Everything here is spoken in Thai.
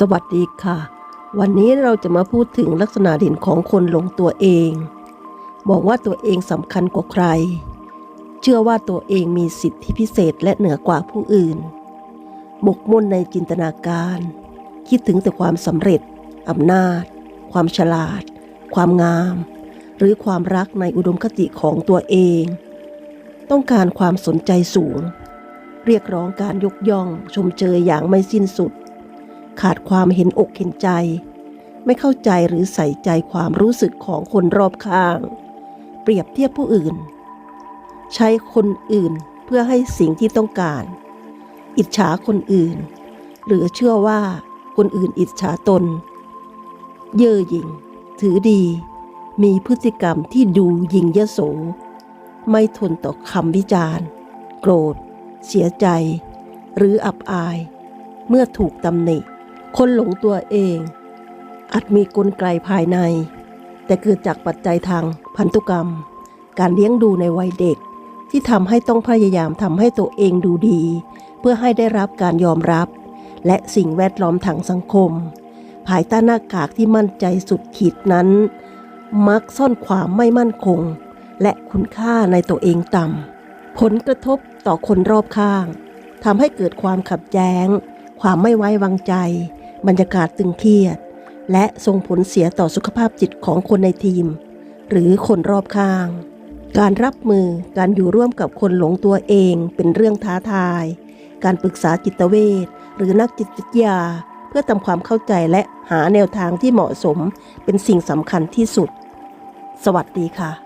สวัสดีค่ะ วันนี้เราจะมาพูดถึงลักษณะเด่นของคนหลงตัวเอง บอกว่าตัวเองสำคัญกว่าใคร เชื่อว่าตัวเองมีสิทธิพิเศษและเหนือกว่าผู้อื่น หมกมุ่นในจินตนาการ คิดถึงแต่ความสำเร็จอำนาจ ความฉลาด ความงาม หรือความรักในอุดมคติของตัวเอง ต้องการความสนใจสูง เรียกร้องการยกย่องชมเชยอย่างไม่สิ้นสุด ขาดความเห็นอกเห็นใจ ไม่เข้าใจหรือใส่ใจความรู้สึกของคนรอบข้าง เปรียบเทียบผู้อื่น ใช้คนอื่นเพื่อให้สิ่งที่ต้องการ อิจฉาคนอื่น หรือเชื่อว่าคนอื่นอิจฉาตน เย่อหยิ่ง ถือดี มีพฤติกรรมที่ดูยิงยโส ไม่ทนต่อคำวิจารณ์ โกรธ เสียใจ หรืออับอาย เมื่อถูกตำหนิ คนหลงตัวเอง อาจมีกลไกภายใน แต่เกิดจากปัจจัยทางพันธุกรรม การเลี้ยงดูในวัยเด็ก ที่ทำให้ต้องพยายามทำให้ตัวเองดูดี เพื่อให้ได้รับการยอมรับ และสิ่งแวดล้อมทางสังคม ภายใต้หน้ากากที่มั่นใจสุดขีดนั้น มักซ่อนความไม่มั่นคง และคุณค่าในตัวเองต่ำผลกระทบต่อคนรอบข้างทำให้เกิดความขัดแย้ง ความไม่ไว้วางใจ บรรยากาศตึงเครียด และส่งผลเสียต่อสุขภาพจิตของคนในทีม หรือคนรอบข้าง การรับมือการอยู่ร่วมกับคนหลงตัวเองเป็นเรื่องท้าทาย การปรึกษาจิตเวชหรือนักจิตวิทยา เพื่อทำความเข้าใจและหาแนวทางที่เหมาะสมเป็นสิ่งสำคัญที่สุด สวัสดีค่ะ